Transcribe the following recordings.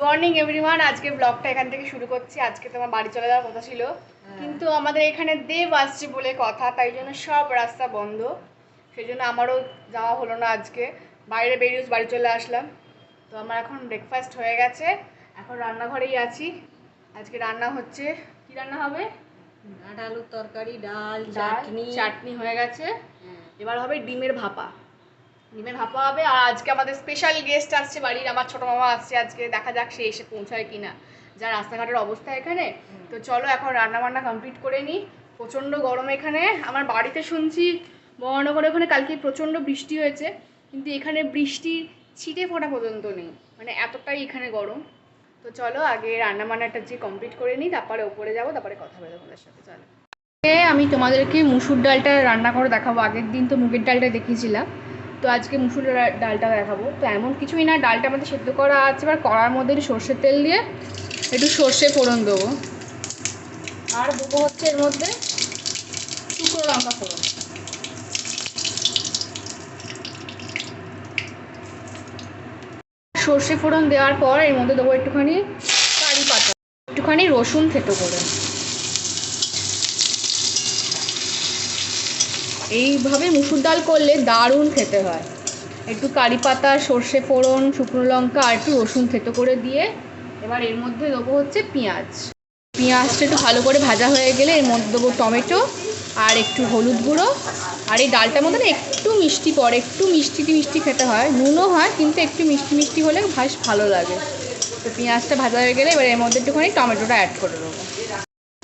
Morning everyone আজকে ব্লগটা এখান থেকে শুরু করছি। আজকে তোমার বাড়ি চলে যাওয়ার কথা ছিল। কিন্তু আমাদের এখানে দেব আসছে বলে কথা তাই জন্য সব রাস্তা বন্ধ। সেই জন্য আমারও যাওয়া হলো না আজকে। বাইরে বেরিয়ে বাড়ি চলে আসলাম। তো আমার এখন ব্রেকফাস্ট হয়ে গেছে। এখন রান্নাঘরেই আছি। আজকে রান্না হচ্ছে কি রান্না হবে? আলুর তরকারি ডাল ডাল, চাটনি। চাটনি হয়ে গেছে। হ্যাঁ। এবার হবে ডিমের ভাপা। ডিমের ভাপা হবে আর আজকে আমাদের স্পেশাল গেস্ট আসছে বাড়ির, আমার ছোট মামা আসছে আজকে, দেখা যাক সে এসে পৌঁছায় কিনা। যা রাস্তাঘাটের অবস্থা এখানে। তো চলো এখন রান্না বান্না কমপ্লিট করে নিই। প্রচণ্ড গরম এখানে। আমার বাড়িতে শুনছি মহানগরে ওখানে কালকে প্রচণ্ড বৃষ্টি হয়েছে, কিন্তু এখানে বৃষ্টির ছিটে ফোটা পর্যন্ত নেই। মানে এতটাই এখানে গরম। তো চলো আগে রান্না বান্নাটা যে কমপ্লিট করে নিই, তারপরে ওপরে যাব, তারপরে কথা বলে তোমাদের সাথে। চলো। আমি তোমাদেরকে মুসুর ডালটা রান্না করে দেখাবো। আগের দিন তো মুগের ডালটা দেখিয়েছিলাম। তো আজকে মুসুর ডালটা দেখাবো। তো এমন কিছুই না, ডালটা আমাদের সেদ্ধ করা আছে, এবার কড়ার মধ্যে একটু সর্ষের তেল দিয়ে একটু সর্ষে ফোড়ন দেবো। আর দেবো হচ্ছে এর মধ্যে শুকনো লঙ্কা ফোড়ন। সর্ষে ফোড়ন দেওয়ার পর এর মধ্যে দেবো একটুখানি কারি পাতা। একটুখানি রসুন থেতো করে। এইভাবে মুসুর ডাল করলে দারুণ খেতে হয়। একটু কারি পাতা, সর্ষে ফোড়ন, শুকনো লঙ্কা আর একটু রসুন থেতো করে দিয়ে এবার এর মধ্যে দেবো হচ্ছে পেঁয়াজ। পেঁয়াজটা একটু ভালো করে ভাজা হয়ে গেলে এর মধ্যে দেবো টমেটো আর একটু হলুদ গুঁড়ো। আর এই ডালটার মধ্যে না একটু মিষ্টি পড়ে, একটু মিষ্টি মিষ্টি খেতে হয়। নুনও হয় কিন্তু একটু মিষ্টি মিষ্টি হলে ভাস ভালো লাগে। তো পেঁয়াজটা ভাজা হয়ে গেলে এবার এর মধ্যে একটুখানি টমেটোটা অ্যাড করে দেবো।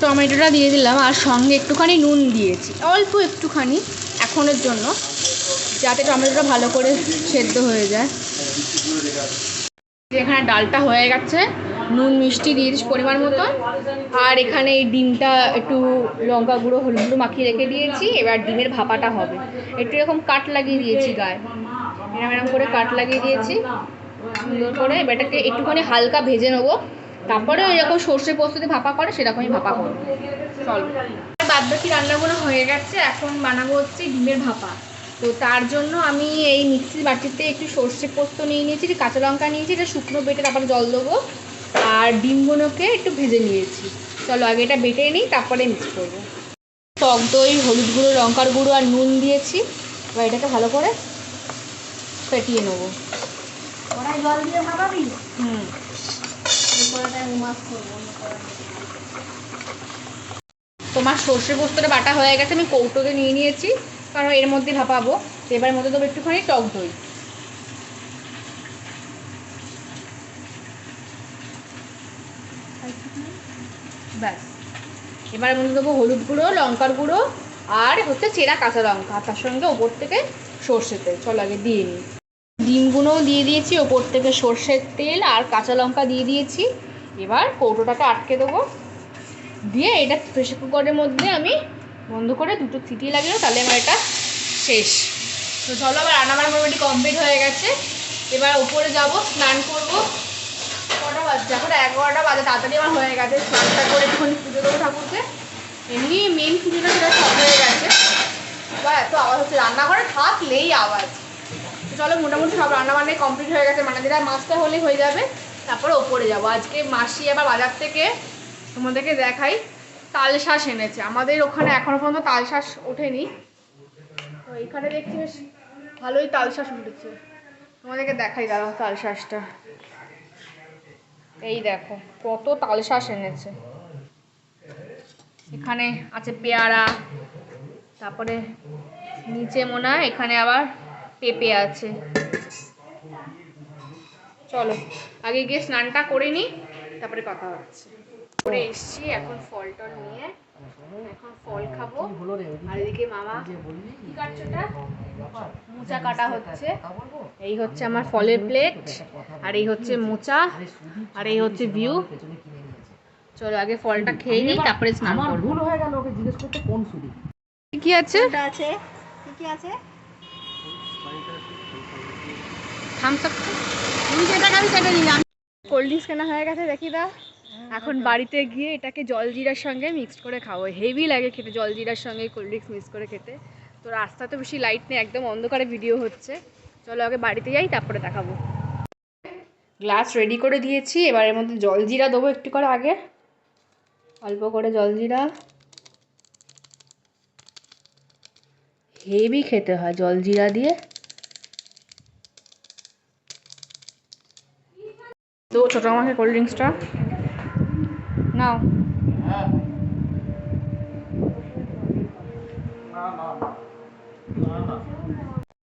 টমেটোটা দিয়ে দিলাম আর সঙ্গে একটুখানি নুন দিয়েছি। অল্প একটুখানি এখনের জন্য, যাতে টমেটোটা ভালো করে সেদ্ধ হয়ে যায়। এখানে ডালটা হয়ে গেছে, নুন মিষ্টি দিয়ে দিস পরিমাণ মতো আর এখানে এই ডিমটা একটু লঙ্কা গুঁড়ো, হলুদ গুঁড়ো মাখিয়ে রেখে দিয়েছি, এবার ডিমের ভাপাটা হবে। একটু এরকম কাট লাগিয়ে দিয়েছি গায়ে। এরম এরম করে কাট লাগিয়ে দিয়েছি। সুন্দর করে এটাকে একটুখানি হালকা ভেজে নেব। তারপরে ওই রকম সর্ষে পোস্ত দিয়ে ভাপা করে সেরকমই ভাপা করব। চলো। বাদ বাকি রান্নাগুলো হয়ে গেছে। এখন বানাবো হচ্ছে ডিমের ভাপা। তো তার জন্য আমি এই মিক্সির বাটিতে একটু সর্ষে পোস্ত নিয়ে নিয়েছি কাঁচা লঙ্কা নিয়েছি এটা শুকনো বেটে তারপরে জল দেবো। আর ডিমগুলোকে একটু ভেজে নিয়েছি। চলো আগে এটা বেটে নিই তারপরে মিক্স করব। টক দই হলুদ গুঁড়ো লঙ্কার গুঁড়ো আর নুন দিয়েছি। এবার এটাকে ভালো করে ফেটিয়ে নেব। জল দিয়ে ভাবাবি হুম। তোমার সর্ষে পোস্তটা বাটা হয়ে গেছে, আমি কৌটোতে নিয়ে নিয়েছি, কারণ এর মধ্যে ভাপাবো। এবার মধ্যে দেবো একটুখানি টক দই। ব্যাস। এবার মধ্যে দেবো হলুদ গুঁড়ো, লঙ্কার গুঁড়ো, আর হচ্ছে চেরা কাঁচা লঙ্কা। তার সঙ্গে ওপর থেকে সর্ষের তেল। চলো আগে দিয়ে নিই। ডিমগুলোও দিয়ে দিয়েছি, ওপর থেকে সর্ষের তেল আর কাঁচা লঙ্কা দিয়ে দিয়েছি। এবার কৌটোটাকে আটকে দেবো। দিয়ে এটা প্রেশার কুকারের মধ্যে আমি বন্ধ করে দুটো সিটি লাগিয়ে তাহলে আমার এটা শেষ। তো চলো আবার রান্নাবান্না মোটামুটি কমপ্লিট হয়ে গেছে। এবার উপরে যাব, স্নান করব। কটা বাজছে এখন এগারোটা বাজে, তাড়াতাড়ি আমার হয়ে গেছে। স্নানটা করে একটুখানি পুজো দেবো ঠাকুরকে। এমনি মেন পুজোটা সেটা সব হয়ে গেছে। এবার এত আওয়াজ হচ্ছে, রান্নাঘরে থাকলেই আওয়াজ। চলো, মোটামুটি সব রান্নাবান্নাই কমপ্লিট হয়ে গেছে। মানে যেটা মাছটা হলেই হয়ে যাবে। তারপরে ওপরে যাব। আজকে মাসি আবার বাজার থেকে তোমাদেরকে দেখাই তাল শাঁস এনেছে। আমাদের ওখানে এখনও পর্যন্ত তাল শাঁস ওঠেনি। তো এখানে দেখছি বেশ ভালোই তাল শাঁস উঠেছে। তোমাদেরকে দেখাই দাদা তাল শাঁসটা। এই দেখো, কত তাল শাঁস এনেছে। এখানে আছে পেয়ারা, তারপরে নিচে মনে এখানে আবার পেঁপে আছে। চলো আগে গিয়ে স্নানটা করে নিই তারপরে কথা হচ্ছে। করে এসছি এখন ফল টল নিয়ে এখন ফল খাব। হলো আর এদিকে মামা কি কাটছো মোচা কাটা হচ্ছে। এই হচ্ছে আমার ফলের প্লেট আর এই হচ্ছে মোচা আর এই হচ্ছে ভিউ চলো আগে ফলটা খেয়ে নিই তারপরে স্নান আমার ভুল হয়ে গেল ওকে জিজ্ঞেস করতে কোন সুদি? কি আছে? আছে? কি কি আছে? Thums Up. তুই নিলাম কোল্ড ড্রিঙ্কস কেনা হয়ে গেছে, দেখি দা। এখন বাড়িতে গিয়ে এটাকে জলজিরার সঙ্গে মিক্সড করে খাব হেভি লাগে খেতে জলজিরার সঙ্গে কোল্ড ড্রিঙ্কস মিক্স করে খেতে। তো রাস্তা তো বেশি লাইট নেই, একদম অন্ধকারে ভিডিও হচ্ছে। চলো আগে বাড়িতে যাই, তারপরে দেখাবো। গ্লাস রেডি করে দিয়েছি, এবার এর মধ্যে জলজিরা দেবো একটু করে আগে। অল্প করে জলজিরা হেভি খেতে হয় জলজিরা দিয়ে। তো ছোটো আমাকে কোল্ড ড্রিঙ্কসটা নাও।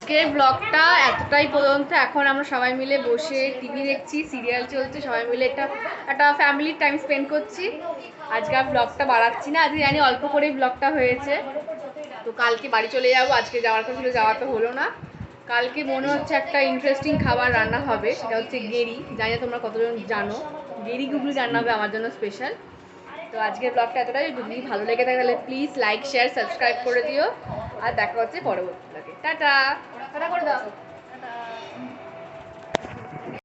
আজকের ব্লগটা এতটাই পর্যন্ত, এখন আমরা সবাই মিলে বসে টিভি দেখছি সিরিয়াল চলছে, সবাই মিলে একটা একটা ফ্যামিলির টাইম স্পেন্ড করছি। আজকে আর ব্লগটা বাড়াচ্ছি না, আজকে জানি অল্প করেই ব্লগটা হয়েছে। তো কালকে বাড়ি চলে যাব, আজকে যাওয়ার কথা ছিল, যাওয়া তো হলো না। কালকে মনে হচ্ছে একটা ইন্টারেস্টিং খাবার রান্না হবে, সেটা হচ্ছে গেরি। জানি না তোমরা কতজন জানো। গেরি গুগলি রান্না হবে আমার জন্য স্পেশাল তো আজকের ব্লগটা এতটাই। যদি ভালো লেগে থাকে তাহলে প্লিজ লাইক শেয়ার সাবস্ক্রাইব করে দিও। আর দেখা হচ্ছে পরবর্তী ব্লগে টাটা! টাটা করে দাও।